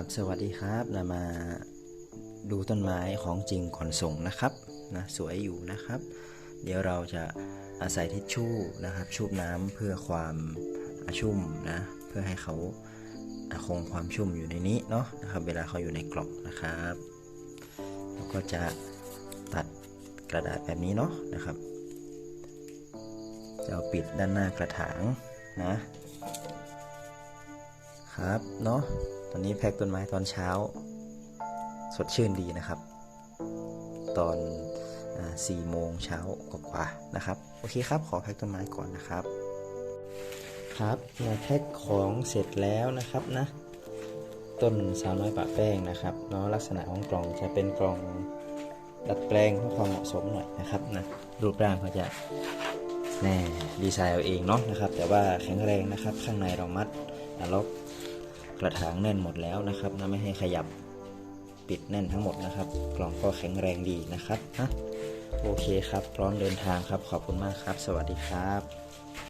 ครับ สวัสดีครับนะมาดูต้นไม้ของจริงก่อนส่งนะครับนะสวยอยู่นะครับ เดี๋ยวเราจะอาศัยทิชชู่นะครับชูบน้ำเพื่อความชุ่มนะเพื่อให้เขาคงความชุ่มอยู่ในนี้เนาะนะครับ เวลาเขาอยู่ในกล่องนะครับแล้วก็จะตัดกระดาษแบบนี้เนาะนะครับจะเอาปิดด้านหน้ากระถางนะครับเนาะ ตอนนี้แพ็กต้นไม้ตอนเช้า สดชื่นดีนะครับ ตอนสี่โมงเช้ากว่าๆนะครับ โอเคครับ ขอแพ็กต้นไม้ก่อนนะครับ ครับเราแพ็กของเสร็จแล้วนะครับนะ ต้นสาวน้อยปะแป้งนะครับเนาะลักษณะของกล่องจะเป็นกล่องดัดแปลงเพื่อความเหมาะสมหน่อยนะครับนะรูปร่างเขาจะแน่ดีไซน์เอาเองเนาะนะครับ แต่ว่าแข็งแรงนะครับ ข้างในเรามัดล็อก กระถางแน่นหมดแล้วนะครับนะไม่ให้ขยับปิดแน่นทั้งหมดนะครับ กล่องก็แข็งแรงดีนะครับนะโอเคครับ พร้อมเดินทางครับ ขอบคุณมากครับ สวัสดีครับ